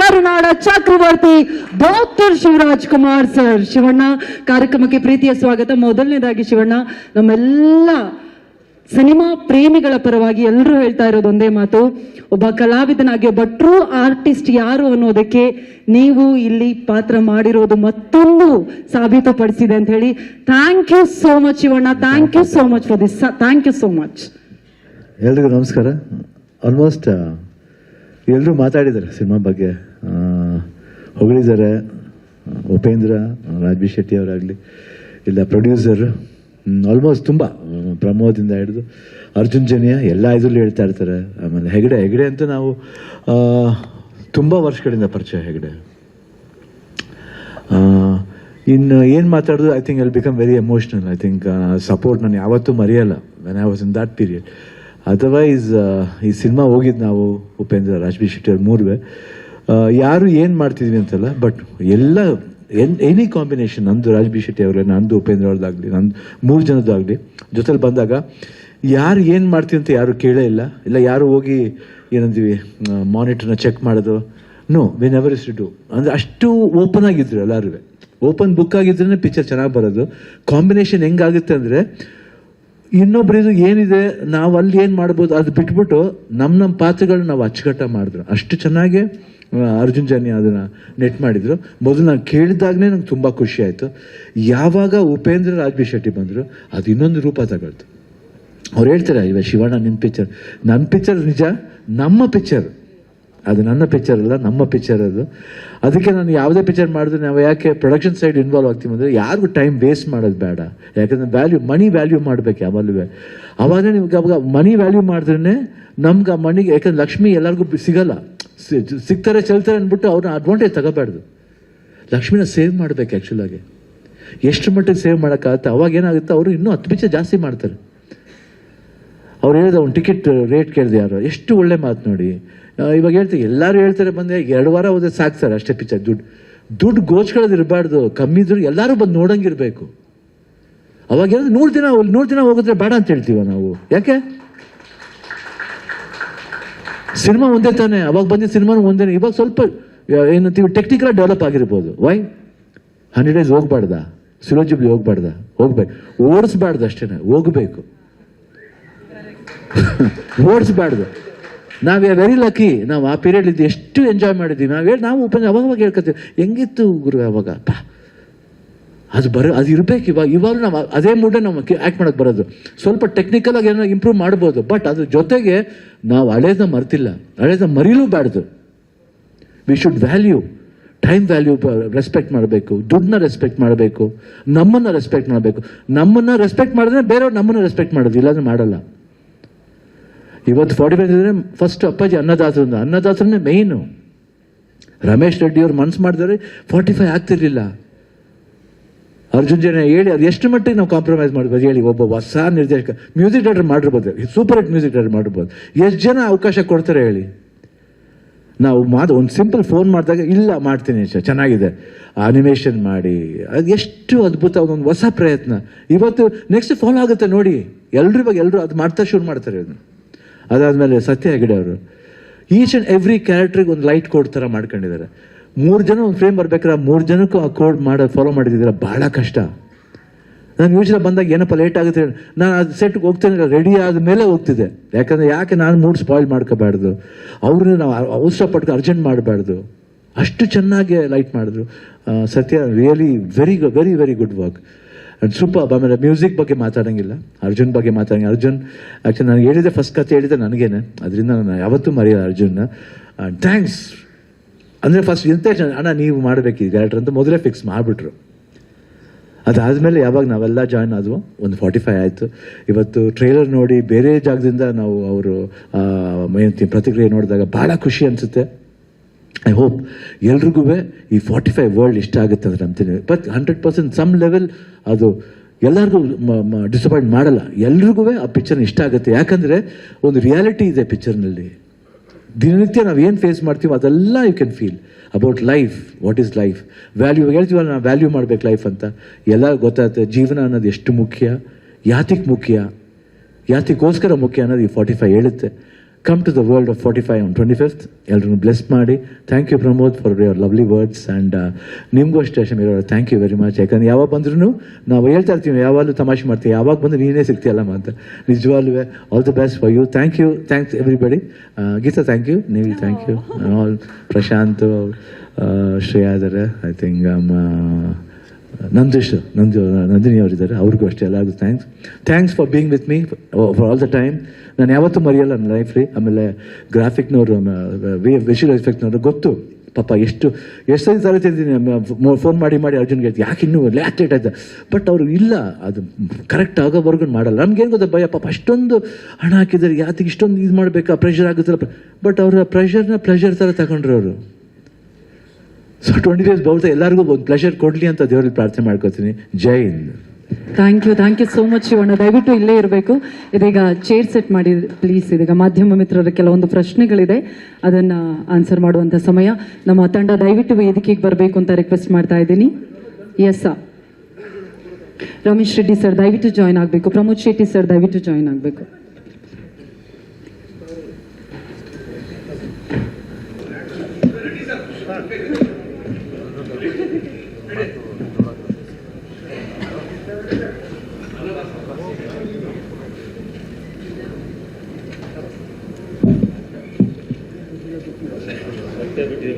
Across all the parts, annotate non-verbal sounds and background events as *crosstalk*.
ಕರುನಾಡ ಚಕ್ರವರ್ತಿ doctor Shivaraj Kumar sir, Shivanna. ಕಾರ್ಯಕ್ರಮಕ್ಕೆ ಪ್ರೀತಿಯ ಸ್ವಾಗತ. ಮೊದಲನೇದಾಗಿ ಶಿವಣ್ಣ, ನಮ್ಮೆಲ್ಲ ಸಿನಿಮಾ ಪ್ರೇಮಿಗಳ ಪರವಾಗಿ ಎಲ್ಲರೂ ಹೇಳ್ತಾ ಇರೋದು ಒಂದೇ ಮಾತು. ಒಬ್ಬ ಕಲಾವಿದನಾಗಿ ಒಬ್ಬ ಟ್ರೂ ಆರ್ಟಿಸ್ಟ್ ಯಾರು ಅನ್ನೋದಕ್ಕೆ ನೀವು ಇಲ್ಲಿ ಪಾತ್ರ ಮಾಡಿರೋದು ಮತ್ತೊಂದು ಸಾಬೀತುಪಡಿಸಿದೆ ಅಂತ ಹೇಳಿ. Thank you so much Shivanna. Thank you so much for this thank you so much ಎಲ್ರಿಗೂ ನಮಸ್ಕಾರ. ಆಲ್ಮೋಸ್ಟ್ ಎಲ್ಲರೂ ಮಾತಾಡಿದ್ದಾರೆ ಸಿನಿಮಾ ಬಗ್ಗೆ. ಹೊಗಳಿದ್ದಾರೆ ಉಪೇಂದ್ರ ರಾಜ್ಬಿ ಶೆಟ್ಟಿ ಅವರಾಗಲಿ, ಇಲ್ಲ ಪ್ರೊಡ್ಯೂಸರ್ ಆಲ್ಮೋಸ್ಟ್ ತುಂಬ ಪ್ರಮೋದಿಂದ ಹಿಡಿದು ಅರ್ಜುನ್ ಜನಿಯ ಎಲ್ಲ ಇದರಲ್ಲೂ ಹೇಳ್ತಾ ಇರ್ತಾರೆ. ಆಮೇಲೆ ಹೆಗಡೆ ಹೆಗಡೆ ಅಂತ ನಾವು ತುಂಬ ವರ್ಷಗಳಿಂದ ಪರಿಚಯ ಹೆಗಡೆ. ಇನ್ನು ಏನು ಮಾತಾಡೋದು I think I'll become very emotional I think support ನಾನು ಯಾವತ್ತೂ ಮರೆಯಲ್ಲ. When I was in that period otherwise ಈ ಸಿನಿಮಾ ಹೋಗಿದ್ದು ನಾವು ಉಪೇಂದ್ರ ರಾಜ್ಬಿ ಶೆಟ್ಟಿ ಅವ್ರ ಮೂರುವೆ. ಯಾರು ಏನು ಮಾಡ್ತಿದ್ವಿ ಅಂತಲ್ಲ ಬಟ್ ಎಲ್ಲ, ಎನ್ ಎನಿ ಕಾಂಬಿನೇಷನ್ ನಂದು ರಾಜ್ಬಿ ಶೆಟ್ಟಿ ಅವರೇ, ನಂದು ಉಪೇಂದ್ರ ಅವ್ರದ್ದಾಗಲಿ, ನಂದು ಮೂರು ಜನದ್ದಾಗಲಿ, ಜೊತೆಲಿ ಬಂದಾಗ ಯಾರು ಏನು ಮಾಡ್ತೀವಿ ಅಂತ ಯಾರು ಕೇಳೇ ಇಲ್ಲ. ಇಲ್ಲ, ಯಾರು ಹೋಗಿ ಏನಂತೀವಿ ಮಾನಿಟರ್ನ ಚೆಕ್ ಮಾಡೋದು? No we never is to ಅಂದರೆ ಅಷ್ಟು ಓಪನ್ ಆಗಿದ್ರು ಎಲ್ಲರೂ ಓಪನ್ ಬುಕ್ ಆಗಿದ್ರೇ ಪಿಕ್ಚರ್ ಚೆನ್ನಾಗಿ ಬರೋದು. ಕಾಂಬಿನೇಷನ್ ಹೆಂಗಾಗುತ್ತೆ ಅಂದರೆ ಇನ್ನೊಬ್ರಿದು ಏನಿದೆ, ನಾವು ಅಲ್ಲಿ ಏನು ಮಾಡ್ಬೋದು ಅದು ಬಿಟ್ಬಿಟ್ಟು ನಮ್ಮ ನಮ್ಮ ಪಾತ್ರಗಳನ್ನ ನಾವು ಅಚ್ಚುಕಟ್ಟ ಮಾಡಿದ್ರು. ಅಷ್ಟು ಚೆನ್ನಾಗಿ ಅರ್ಜುನ್ ಜಾನಿ ಅದನ್ನು ನೆಟ್ ಮಾಡಿದ್ರು. ಮೊದಲು ನಾನು ಕೇಳಿದಾಗಲೇ ನಂಗೆ ತುಂಬ ಖುಷಿ ಆಯಿತು. ಯಾವಾಗ ಉಪೇಂದ್ರ ರಾಜ್ಬಿ ಶೆಟ್ಟಿ ಬಂದರು, ಅದು ಇನ್ನೊಂದು ರೂಪ ತಗೊಳ್ತು. ಅವ್ರು ಹೇಳ್ತಾರೆ ಇವ ಶಿವಣ್ಣ ನಿನ್ನ ಪಿಕ್ಚರ್ ನನ್ನ ಪಿಕ್ಚರ್ ನಿಜ, ನಮ್ಮ ಪಿಕ್ಚರ್ ಅದು ನನ್ನ ಪಿಕ್ಚರ್ ಅಲ್ಲ, ನಮ್ಮ ಪಿಕ್ಚರ್ ಅದು. ಅದಕ್ಕೆ ನಾನು ಯಾವುದೇ ಪಿಕ್ಚರ್ ಮಾಡಿದ್ರೆ ನಾವು ಯಾಕೆ ಪ್ರೊಡಕ್ಷನ್ ಸೈಡ್ ಇನ್ವಾಲ್ವ್ ಆಗ್ತೀವಿ ಅಂದರೆ ಯಾರಿಗೂ ಟೈಮ್ ವೇಸ್ಟ್ ಮಾಡೋದು ಬೇಡ. ಯಾಕಂದ್ರೆ ವ್ಯಾಲ್ಯೂ ಮನಿ ವ್ಯಾಲ್ಯೂ ಮಾಡಬೇಕು ಯಾವಾಗಲೂ. ಅವಾಗ ನಿಮ್ಗೆ ಅವಾಗ ಮನಿ ವ್ಯಾಲ್ಯೂ ಮಾಡಿದ್ರೆ ನಮ್ಗೆ ಆ ಮನಿಗೆ ಯಾಕಂದ್ರೆ ಲಕ್ಷ್ಮಿ ಎಲ್ಲರಿಗೂ ಸಿಗಲ್ಲ. ಸಿಗ್ತಾರೆ, ಚೆಲ್ತಾರೆ ಅಂದ್ಬಿಟ್ಟು ಅವ್ರನ್ನ ಅಡ್ವಾಂಟೇಜ್ ತಗೋಬಾರ್ದು. ಲಕ್ಷ್ಮಿನ ಸೇವ್ ಮಾಡ್ಬೇಕು ಆ್ಯಕ್ಚುಲಾಗಿ ಎಷ್ಟು ಮಟ್ಟಿಗೆ ಸೇವ್ ಮಾಡೋಕ್ಕಾಗುತ್ತೆ? ಅವಾಗ ಏನಾಗುತ್ತೆ? ಅವರು ಇನ್ನೂ ಹತ್ತು ಪಿಕ್ಚರ್ ಜಾಸ್ತಿ ಮಾಡ್ತಾರೆ. ಅವ್ರು ಹೇಳಿದ ಒಂದು ಟಿಕೆಟ್ ರೇಟ್ ಕೇಳಿದೆ ಯಾರು? ಎಷ್ಟು ಒಳ್ಳೆ ಮಾತು ನೋಡಿ. ಇವಾಗ ಹೇಳ್ತೀವಿ ಎಲ್ಲರೂ ಹೇಳ್ತಾರೆ ಬಂದೆ ಎರಡು ವಾರ ಹೋದ್ರೆ ಸಾಕು ಸರ್ ಅಷ್ಟೇ ಪಿಚ್ಚರ್, ದುಡ್ಡು. ದುಡ್ಡು ಗೋಚ್ಕೊಳ್ಳೋದು ಇರಬಾರ್ದು, ಕಮ್ಮಿ ದುಡ್ಡು ಎಲ್ಲರೂ ಬಂದು ನೋಡಂಗಿರ್ಬೇಕು. ಅವಾಗ ಹೇಳಿದ್ರೆ ನೂರು ದಿನ ನೂರು ದಿನ ಹೋಗಿದ್ರೆ ಬೇಡ ಅಂತ ಹೇಳ್ತೀವ ನಾವು. ಯಾಕೆ? ಸಿನಿಮಾ ಒಂದೇ ತಾನೆ, ಅವಾಗ ಬಂದಿದ್ದ ಸಿನಿಮಾನು ಒಂದೇ ಇವಾಗ ಸ್ವಲ್ಪ ಏನಂತೀವಿ ಟೆಕ್ನಿಕಲ್ ಡೆವಲಪ್ ಆಗಿರ್ಬೋದು. ವೈ ಹಂಡ್ರೆಡ್ ಡೇಸ್ ಹೋಗ್ಬಾರ್ದ? ಸುಲೋಜಿಬ್ಲಿ ಹೋಗ್ಬಾರ್ದ? ಹೋಗ್ಬೇಕು ಓಡಿಸ್ಬಾರ್ದು ಅಷ್ಟೇನೆ, ಹೋಗ್ಬೇಕು. *laughs* ಓಡಿಸ್ಬಾರ್ದು. ನಾವು ವೆರಿ ಲಕ್ಕಿ ನಾವು ಆ ಪೀರಿಯಡ್ ಇದ್ದು ಎಷ್ಟು ಎಂಜಾಯ್ ಮಾಡಿದ್ದೀವಿ ನಾವು ಹೇಳಿ, ನಾವು ಉಪನ್ಯಾಸ ಅವಾಗ ಅವಾಗ ಹೇಳ್ಕೊತೀವಿ, ಹೆಂಗಿತ್ತು ಗುರು ಅವಾಗ? ಪಾ. ಅದು ಬರೋ, ಅದು ಇರಬೇಕು ಇವಾಗ. ಇವಾಗ ನಾವು ಅದೇ ಮೂಡೇ ನಾವು ಆ್ಯಕ್ಟ್ ಮಾಡೋಕ್ಕೆ ಬರೋದು. ಸ್ವಲ್ಪ ಟೆಕ್ನಿಕಲಾಗಿ ಏನೋ ಇಂಪ್ರೂವ್ ಮಾಡ್ಬೋದು ಬಟ್ ಅದ್ರ ಜೊತೆಗೆ ನಾವು ಹಳೇದ ಮರ್ತಿಲ್ಲ. ಹಳೇದ ಮರೀಲೂಬಾರ್ದು we should value time value respect ಮಾಡಬೇಕು. ದುಡ್ಡನ್ನ ರೆಸ್ಪೆಕ್ಟ್ ಮಾಡಬೇಕು. ನಮ್ಮನ್ನು ರೆಸ್ಪೆಕ್ಟ್ ಮಾಡಬೇಕು. ನಮ್ಮನ್ನು ರೆಸ್ಪೆಕ್ಟ್ ಮಾಡಿದ್ರೆ ಬೇರೆಯವ್ರು ನಮ್ಮನ್ನು ರೆಸ್ಪೆಕ್ಟ್ ಮಾಡೋದು. ಇಲ್ಲಾಂದ್ರೆ ಮಾಡಲ್ಲ. ಇವತ್ತು ಫಾರ್ಟಿ ಫೈವ್ ಇದ್ರೆ ಫಸ್ಟ್ ಅಪ್ಪಾಜಿ ಅನ್ನದಾಸರಿಂದ. ಅನ್ನದಾಸರನ್ನೇ ಮೇಯ್ನು ರಮೇಶ್ ರೆಡ್ಡಿ ಅವ್ರು ಮನ್ಸು ಮಾಡಿದ್ರೆ ಫಾರ್ಟಿ ಫೈವ್ ಆಗ್ತಿರ್ಲಿಲ್ಲ. ಅರ್ಜುನ್ ಜನ ಹೇಳಿ, ಅದು ಎಷ್ಟು ಮಟ್ಟಿಗೆ ನಾವು ಕಾಂಪ್ರಮೈಸ್ ಮಾಡ್ಬೋದು ಹೇಳಿ, ಒಬ್ಬ ಹೊಸ ನಿರ್ದೇಶಕ. ಮ್ಯೂಸಿಕ್ ಡೈರೆಕ್ಟರ್ ಮಾಡಿರ್ಬೋದು ಸೂಪರ್ ಹಿಟ್ ಮ್ಯೂಸಿಕ್ ಡೈರೆಕ್ಟರ್ ಮಾಡಿರ್ಬೋದು. ಎಷ್ಟು ಜನ ಅವಕಾಶ ಕೊಡ್ತಾರೆ ಹೇಳಿ? ನಾವು ಮಾತು ಒಂದು ಸಿಂಪಲ್ ಫೋನ್ ಮಾಡಿದಾಗ, ಇಲ್ಲ, ಮಾಡ್ತೀನಿ ಚೆನ್ನಾಗಿದೆ. ಅನಿಮೇಷನ್ ಮಾಡಿ, ಅದು ಎಷ್ಟು ಅದ್ಭುತ ಒಂದು ಹೊಸ ಪ್ರಯತ್ನ. ಇವತ್ತು ನೆಕ್ಸ್ಟ್ ಫಾಲೋ ಆಗುತ್ತೆ ನೋಡಿ. ಎಲ್ಲರೂ ಎಲ್ಲರೂ ಅದು ಮಾಡ್ತಾ ಶುರು ಮಾಡ್ತಾರೆ ಅದನ್ನ ಅದಾದಮೇಲೆ ಸತ್ಯ ಹೆಗಡೆ ಅವರು ಈಚ್ ಆ್ಯಂಡ್ ಎವ್ರಿ ಕ್ಯಾರೆಕ್ಟ್ರಿಗೆ ಒಂದು ಲೈಟ್ ಕೋಡ್ ಥರ ಮಾಡ್ಕೊಂಡಿದ್ದಾರೆ. ಮೂರು ಜನ ಒಂದು ಫ್ರೇಮ್ ಬರ್ಬೇಕಾದ್ರೆ ಮೂರು ಜನಕ್ಕೂ ಆ ಕೋಡ್ ಮಾಡೋ ಫಾಲೋ ಮಾಡಿದ್ದೀರ ಭಾಳ ಕಷ್ಟ. ನಾನು ಯೂಶಲಿ ಬಂದಾಗ ಏನಪ್ಪ ಲೇಟ್ ಆಗುತ್ತೆ ನಾನು ಅದು ಸೆಟ್ಗೆ ಹೋಗ್ತೇನೆ ರೆಡಿ ಆದಮೇಲೆ ಹೋಗ್ತಿದ್ದೆ. ಯಾಕಂದರೆ ಯಾಕೆ ನಾನು ಮೂಡ್ ಸ್ಪಾಯ್ಲ್ ಮಾಡ್ಕೋಬಾರ್ದು? ಅವ್ರನ್ನ ನಾವು ಅವಸರ ಪಟ್ಕೊಂಡು ಅರ್ಜೆಂಟ್ ಮಾಡಬಾರ್ದು. ಅಷ್ಟು ಚೆನ್ನಾಗಿ ಲೈಟ್ ಮಾಡಿದ್ರು. Sathya really very very very good work super ಆಮೇಲೆ ಮ್ಯೂಸಿಕ್ ಬಗ್ಗೆ ಮಾತಾಡೋಂಗಿಲ್ಲ. ಅರ್ಜುನ್ ಬಗ್ಗೆ ಮಾತಾಡಂಗಿಲ್ಲ. ಅರ್ಜುನ್ ಆ್ಯಕ್ಚುಲಿ ನಾನು ಹೇಳಿದೆ ಫಸ್ಟ್ ಕತೆ ಹೇಳಿದೆ ನನಗೇನೆ. ಅದರಿಂದ ನಾನು ಯಾವತ್ತೂ ಮರೆಯಲ್ಲ ಅರ್ಜುನ್ನ. ಥ್ಯಾಂಕ್ಸ್ ಅಂದರೆ ಫಸ್ಟ್ ಇಂಥ ಅಣ್ಣ, ನೀವು ಮಾಡಬೇಕು ಈ ಡೈರೆಕ್ಟರ್ ಅಂತ ಮೊದಲೇ ಫಿಕ್ಸ್ ಮಾಡಿಬಿಟ್ರು. ಅದಾದಮೇಲೆ ಯಾವಾಗ ನಾವೆಲ್ಲ ಜಾಯ್ನ್ ಆದವು, ಒಂದು ಫಾರ್ಟಿ ಫೈವ್ ಆಯಿತು. ಇವತ್ತು ಟ್ರೈಲರ್ ನೋಡಿ ಬೇರೆ ಜಾಗದಿಂದ ನಾವು ಅವರು ಪ್ರತಿಕ್ರಿಯೆ ನೋಡಿದಾಗ ಭಾಳ ಖುಷಿ ಅನಿಸುತ್ತೆ. ಐ ಹೋಪ್ ಎಲ್ರಿಗೂ ಈ ಫಾರ್ಟಿ ಫೈವ್ ವರ್ಲ್ಡ್ ಇಷ್ಟ ಆಗುತ್ತೆ ಅಂತ ನಂಬ್ತೀನಿ but hundred percent some level ಅದು ಎಲ್ಲರಿಗೂ ಡಿಸಪಾಯಿಂಟ್ ಮಾಡಲ್ಲ. ಎಲ್ರಿಗೂ ಆ ಪಿಕ್ಚರ್ನ ಇಷ್ಟ ಆಗುತ್ತೆ. ಯಾಕಂದರೆ ಒಂದು ರಿಯಾಲಿಟಿ ಇದೆ ಪಿಕ್ಚರ್ನಲ್ಲಿ ದಿನನಿತ್ಯ ನಾವು ಏನು ಫೇಸ್ ಮಾಡ್ತೀವೋ ಅದೆಲ್ಲ you can feel about life what is life value ಹೇಳ್ತೀವಲ್ಲ ನಾವು ವ್ಯಾಲ್ಯೂ ಮಾಡ್ಬೇಕು ಲೈಫ್ ಅಂತ. ಎಲ್ಲ ಗೊತ್ತಾಗುತ್ತೆ. ಜೀವನ ಅನ್ನೋದು ಎಷ್ಟು ಮುಖ್ಯ? ಯಾತಿಗೆ ಮುಖ್ಯ? ಯಾತಿಗೋಸ್ಕರ ಮುಖ್ಯ ಅನ್ನೋದು ಈ ಫಾರ್ಟಿ ಫೈವ್ ಹೇಳುತ್ತೆ. Come to the world of forty five on twenty fifth ಎಲ್ಲರೂ ಬ್ಲೆಸ್ ಮಾಡಿ thank you Pramod for your lovely words and ನಿಮಗೂ ಅಷ್ಟೇ Shameer thank you very much ಯಾಕಂದ್ರೆ ಯಾವಾಗ ಬಂದ್ರೂ ನಾವು ಹೇಳ್ತಾ ಇರ್ತೀವಿ ಯಾವಾಗಲೂ ತಮಾಷೆ ಮಾಡ್ತೀವಿ. ಯಾವಾಗ ಬಂದು ನೀನೇ ಸಿಗ್ತೀಯಲ್ಲಮ್ಮ ಅಂತ ನಿಜವಾಗ್ಲೂ all the best for you thank you thanks everybody Geetha thank you ನೀವು thank you all Prashanth Shreya ಇದ್ದಾರೆ ಐ ಥಿಂಕ್ ನಂದೀಶ್, ನಂದು ನಂದಿನಿ ಅವರಿದ್ದಾರೆ ಅವ್ರಿಗೂ ಅಷ್ಟೇ ಎಲ್ಲರಿಗೂ thanks thanks for being with me for all the time ನಾನು ಯಾವತ್ತೂ ಮರೆಯಲ್ಲ ನನ್ನ ಲೈಫ್ಲಿ ಆಮೇಲೆ ಗ್ರಾಫಿಕ್ನವರು ವಿಷುವಲ್ ಎಫೆಕ್ಟ್ನವರು ಗೊತ್ತು. ಪಾಪ ಎಷ್ಟು ಎಷ್ಟು ಸರಿ ತರತಿದ್ದೀನಿ. ಫೋನ್ ಮಾಡಿ ಮಾಡಿ ಅರ್ಜುನ್ಗೆ ಯಾಕೆ ಇನ್ನೂ ಲೇಟ್ ಲೇಟ್ ಆಯ್ತು? ಬಟ್ ಅವರು ಇಲ್ಲ. ಅದು ಕರೆಕ್ಟ್ ಆಗೋವರೆಗೂ ಮಾಡಲ್ಲ. ನಮ್ಗೇನು ಗೊತ್ತಾ ಭಯ? ಪಾಪ ಅಷ್ಟೊಂದು ಹಣ ಹಾಕಿದ್ದಾರೆ. ಯಾತಿಗೆ ಇಷ್ಟೊಂದು ಇದು ಮಾಡಬೇಕಾ? ಪ್ರೆಷರ್ ಆಗುತ್ತಲ್ಲ. ಬಟ್ ಅವರ ಪ್ರೆಷರ್ನ ಪ್ಲೆಷರ್ ಥರ ತಗೊಂಡ್ರು ಅವರು. ಸೊ ಟ್ವೆಂಟಿ ಡೇಸ್ ಬಹುತ ಎಲ್ಲರಿಗೂ ಒಂದು ಪ್ಲೆಷರ್ ಕೊಡಲಿ ಅಂತ ದೇವರಲ್ಲಿ ಪ್ರಾರ್ಥನೆ ಮಾಡ್ಕೋತೀನಿ. ಜೈ Hind. Thank you thank you so much Shivanna. ದಯವಿಟ್ಟು ಇಲ್ಲೇ ಇರಬೇಕು. ಇದೀಗ ಚೇರ್ ಸೆಟ್ ಮಾಡಿ ಪ್ಲೀಸ್ ಇದೀಗ ಮಾಧ್ಯಮ ಮಿತ್ರರ ಕೆಲವೊಂದು ಪ್ರಶ್ನೆಗಳಿದೆ. ಅದನ್ನ ಆನ್ಸರ್ ಮಾಡುವಂತ ಸಮಯ. ನಮ್ಮ ತಂಡ ದಯವಿಟ್ಟು ವೇದಿಕೆಗೆ ಬರಬೇಕು ಅಂತ ರಿಕ್ವೆಸ್ಟ್ ಮಾಡ್ತಾ ಇದ್ದೀನಿ. ಎಸ್ ರಮೇಶ್ ರೆಡ್ಡಿ ಸರ್ ದಯವಿಟ್ಟು ಜಾಯ್ನ್ ಆಗಬೇಕು. ಪ್ರಮೋದ್ ಶೆಟ್ಟಿ ಸರ್ ದಯವಿಟ್ಟು ಜಾಯ್ನ್ ಆಗಬೇಕು.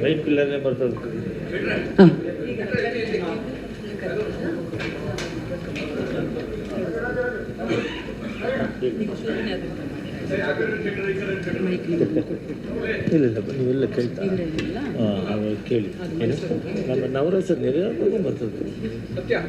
ಮೈನ್ ಪಿಲ್ಲರ್ನೇ ಬರ್ತದೆ. ಇಲ್ಲ ಇಲ್ಲ ನೀವೆಲ್ಲ ಕೇಳ್ತಾ. ಹಾಂ ಕೇಳಿ. ಏನು? ನಮ್ಮ ನವರಸ ನಿರ್ಯಾಗ ಬರ್ತದೆ? ಹಾಂ